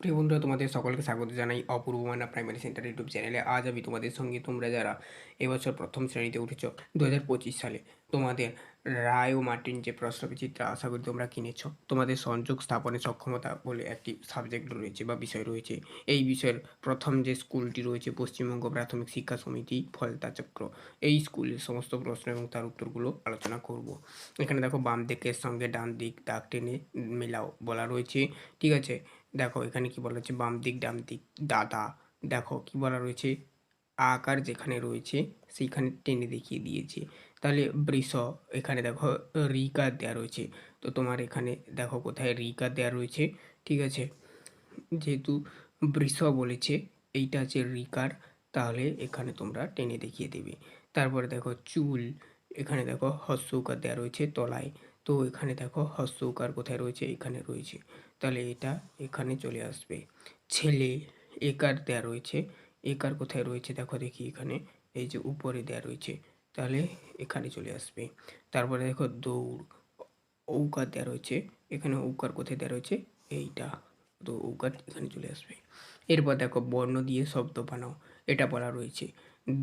প্রিয় বন্ধুরা, তোমাদের সকলকে স্বাগত জানাই অপূর্ব মানা প্রাইমারি সেন্টার ইউটিউব চ্যানেলে। আজ আমি তোমাদের সঙ্গে তোমরা যারা এবছর প্রথম শ্রেণীতে উঠেছ দু হাজার পঁচিশ সালে, তোমাদের রায় ও মার্টিন যে প্রশ্নবিচিত্রা আশা করি তোমরা কিনেছ। তোমাদের সংযোগ স্থাপনের সক্ষমতা বলে একটি সাবজেক্ট রয়েছে বা বিষয় রয়েছে। এই বিষয়ের প্রথম যে স্কুলটি রয়েছে, পশ্চিমবঙ্গ প্রাথমিক শিক্ষা সমিতি ফলতা চক্র। এই স্কুলের সমস্ত প্রশ্ন এবং তার উত্তরগুলো আলোচনা করব। এখানে দেখো, বাম দিকের সঙ্গে ডান দিক, দাগ টেনে মেলাও বলা রয়েছে। ঠিক আছে? দেখো এখানে কি বলা হচ্ছে, বাম দিক, ডান দিক দাদা দেখো কি বলা রয়েছে, আকার যেখানে রয়েছে সেইখানে টেনে দেখিয়ে দিয়েছে। তাহলে বৃষ, এখানে দেখো রিকার দেওয়া রয়েছে। তো তোমার এখানে দেখো কোথায় রিকার দেওয়া রয়েছে, ঠিক আছে? যেহেতু বৃষ বলেছে এইটা হচ্ছে রিকার, তাহলে এখানে তোমরা টেনে দেখিয়ে দেবে। তারপরে দেখো চুল, এখানে দেখো হস্যকার দেওয়া রয়েছে তলায়। তো এখানে দেখো হস্যকার কোথায় রয়েছে? এখানে রয়েছে। তাহলে এটা এখানে চলে আসবে। ছেলে একার দেয়া রয়েছে। একার কোথায় রয়েছে? দেখো দেখি এখানে। এই যে উপরে দেয়া রয়েছে। তাহলে এখানে চলে আসবে। তারপরে দেখো দৌড়। ঔকার দেয়া রয়েছে। এখানে ঔকার কোথায় দেওয়া রয়েছে? এইটা। তো ঔকার এখানে চলে আসবে। এরপর দেখো বর্ণ দিয়ে শব্দ বানাও। এটা বলা রয়েছে।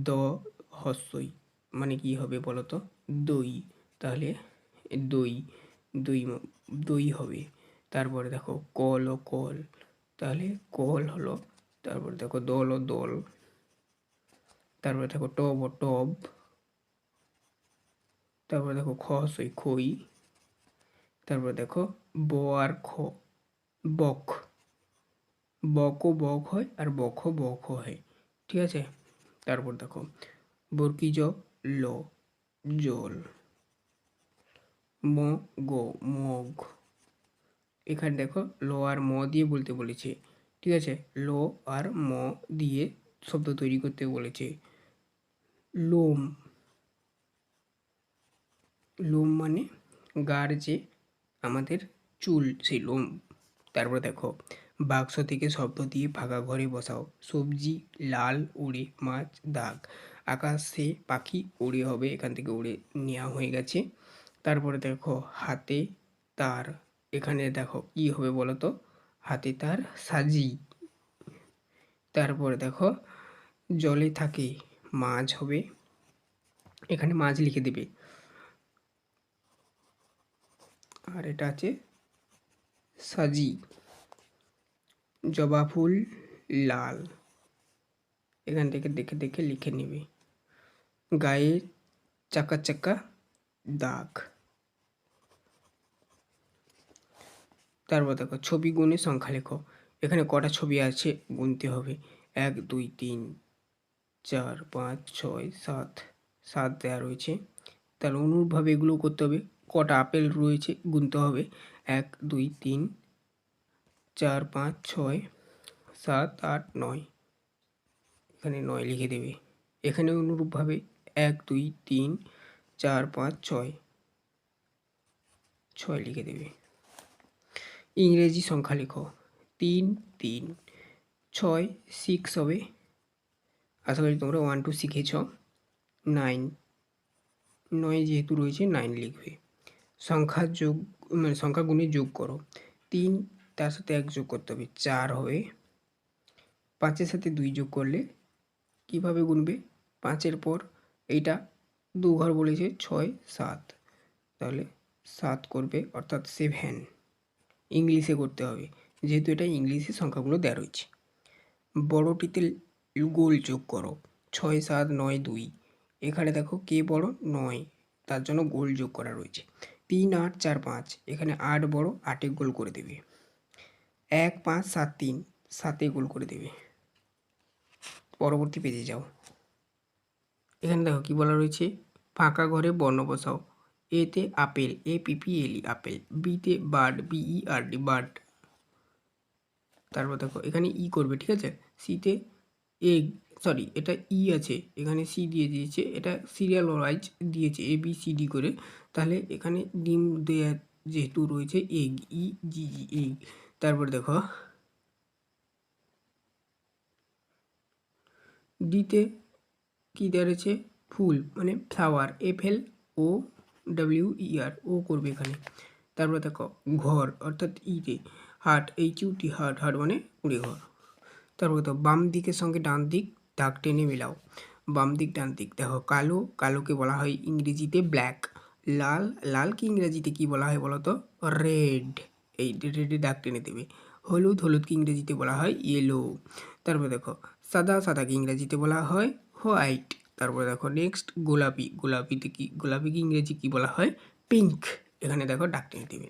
দ হস্যই। মানে কি হবে বলো তো দই। তাহলে দই দই দই হবে। তারপরে দেখো কল ও কল তাহলে কল হলো, তারপরে দেখো দল ও দল তারপরে দেখো টব ও টব তারপরে দেখো খস ওই খই। তারপরে দেখো ব আর খ, বক। বকও বক হয় আর বক ও বক হয়, ঠিক আছে? তারপর দেখো বরকি জ ল, জল। ম গো মগ এখানে দেখো, ল আর ম দিয়ে বলতে বলেছে। ঠিক আছে? ল আর ম দিয়ে শব্দ তৈরি করতে বলেছে। লোম। লোম মানে গার যে আমাদের চুল, সেই লোম। তারপর দেখো, বাক্স থেকে শব্দ দিয়ে ফাঁকা ঘরে বসাও। সবজি লাল উড়ে মাছ দাগ। আকাশে পাখি উড়ে হবে, এখান থেকে উড়ে নেওয়া হয়ে গেছে। তারপরে দেখো হাতে তার, এখানে দেখো কি হবে বলো তো হাতে তার সাজি। তারপরে দেখো জলে থাকে, মাছ হবে, এখানে মাছ লিখে দেবে। আর এটা আছে সাজি, জবা ফুল লাল, এখান থেকে দেখে দেখে লিখে নেবে। গায়ে চাকা চাকা দাগ। তারপর দেখো, ছবি গুণে সংখ্যা লেখো। এখানে কটা ছবি আছে? গুনতে হবে। এক, দুই, তিন, চার, পাঁচ, ছয়, সাত সাত দেওয়া রয়েছে। তার অনুরূপভাবে এগুলো করতে হবে। কটা আপেল রয়েছে? গুনতে হবে। এক, দুই, তিন, চার, পাঁচ, ছয়, সাত, আট, নয়। এখানে নয় লিখে দেবে। এখানে অনুরূপভাবে এক, দুই, তিন, চার, পাঁচ, ছয় ছয় লিখে দেবে। ইংরেজি সংখ্যা লেখো। তিন তিন, ছয় সিক্স হবে। আশা করি তোমরা ওয়ান টু শিখেছ। নাইন নয় যেহেতু রয়েছে নাইন লিখবে। সংখ্যা যোগ মানে সংখ্যা গুণে যোগ করো। তিন, তার সাথে এক যোগ করতে হবে, চার হবে। পাঁচের সাথে দুই যোগ করলে কীভাবে গুনবে? পাঁচের পর এইটা দু ঘর বলেছে, ছয়, সাত। তাহলে সাত করবে, অর্থাৎ সেভেন ইংলিশে করতে হবে। যেহেতু এটা ইংলিশে সংখ্যাগুলো দেওয়া রয়েছে। বড়টিতে গোল যোগ করো। ছয়, সাত, নয়, দুই। এখানে দেখো কে বড়? নয়। তার জন্য গোল যোগ করা রয়েছে। তিন, আট, চার, পাঁচ। এখানে আট বড়, আটে গোল করে দেবে। এক, পাঁচ, সাত, তিন। সাতে গোল করে দেবে। পরবর্তী পেজে যাও। এখানে দেখো কী বলা রয়েছে? ফাঁকা ঘরে বর্ণ বসাও। এতে apple A P P L E apple বিতে bird B I R D bird. তারপর দেখো, এখানে ই করবে, ঠিক আছে? সিতে এগ সরি এটা ই আছে, এখানে সি দিয়ে দিয়েছে, এটা সিরিয়াল ওয়াইজ দিয়েছে এ বি সি ডি করে। তাহলে এখানে ডিম দেয়া যেহেতু রয়েছে এগ ই জি জি এগ তারপর দেখো ডিতে কী দেওয়া রয়েছে? ফুল মানে flower F L O W R ও করবে এখানে। তারপর দেখো, ঘর, অর্থাৎ ইতে হাট এইচ ইউ টি হাট হাট মানে কুড়ি ঘর। তারপর তো বাম দিকের সঙ্গে ডান দিক, দাগ টেনে মেলাও। বাম দিক, ডান দিক, দেখো, কালো, কালোকে বলা হয় ইংরেজিতে ব্ল্যাক লাল লালকে ইংরেজিতে কি বলা হয় বলো তো রেড এই রেডে দাগ টেনে দেবে। হলুদ হলুদকে ইংরেজিতে বলা হয়? ইয়েলো তারপর দেখো, সাদা সাদাকে ইংরেজিতে বলা হয়? হোয়াইট তারপরে দেখো নেক্সট গোলাপি। গোলাপিতে কি, গোলাপিকে ইংরেজি কি বলা হয়? পিঙ্ক এখানে দেখো ডাক টেনে দেবে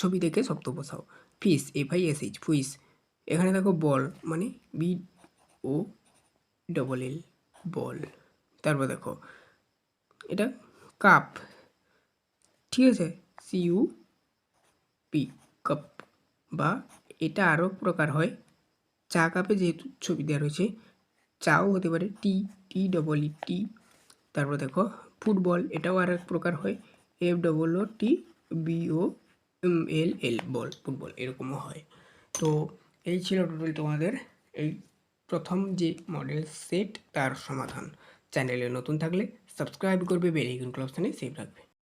ছবি দেখে শব্দ বসাও। Fish F I S H ফুইস এখানে দেখো বল মানে বি ও ডবল এল বল। তারপর দেখো, এটা কাপ ঠিক আছে? সি ইউ পি কাপ বা এটা আরও প্রকার হয়। চা কাপে যেহেতু ছবি দেওয়া রয়েছে চাও হতে পারে টি টি ডবল ই টি তারপর দেখো ফুটবল, এটাও আর এক প্রকার হয়। F double O T B O L L ball, football, এরকমও হয়। তো এই ছিল টোটাল তোমাদের এই প্রথম যে মডেল সেট, তার সমাধান। চ্যানেলে নতুন থাকলে সাবস্ক্রাইব করবে, বেল আইকন ক্লাবস্থানে সেভ রাখবে।